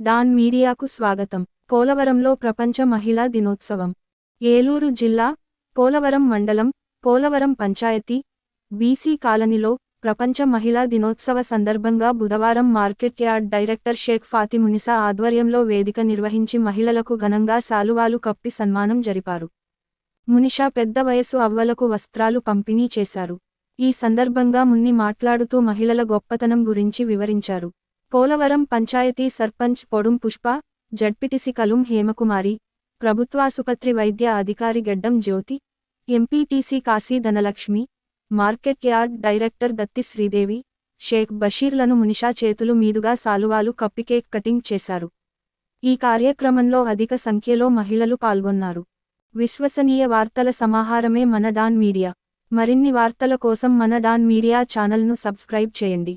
Don మీడియాకు స్వాగతం. పోలవరంలో ప్రపంచ మహిళా దినోత్సవం. ఏలూరు జిల్లా పోలవరం మండలం పోలవరం పంచాయతీ బీసీ కాలనీలో ప్రపంచ మహిళా దినోత్సవ సందర్భంగా బుధవారం market yard director Sheikh Fathimunisa ఆధ్వర్యంలో వేదిక నిర్వహించి మహిళలకు ఘనంగా శాలువాలు కప్పి సన్మానం జరిపారు. మునిషా పెద్ద వయసు అవ్వలకు వస్త్రాలు పంపిణీ చేశారు. ఈ సందర్భంగా మున్ని మాట్లాడుతూ మహిళల గొప్పతనం గురించి వివరించారు. పోలవరం పంచాయతీ సర్పంచ్ పొడుం పుష్ప జడ్పిటిసి కలుం హేమకుమారి ప్రభుత్వాసుపత్రి వైద్య అధికారి Geddam Jyothi MPTC Kasi Dhanalakshmi market yard director Datti Sridevi Sheikh బషీర్లను మునిషా చేతులు మీదుగా సాలువాలు కప్పి కేక్ కటింగ్ చేశారు. ఈ కార్యక్రమంలో అధిక సంఖ్యలో మహిళలు పాల్గొన్నారు. విశ్వసనీయ వార్తల సమాహారమే మన డాన్ మీడియా. మరిన్ని వార్తల కోసం మన డాన్ మీడియా ఛానల్ను సబ్స్క్రైబ్ చేయండి.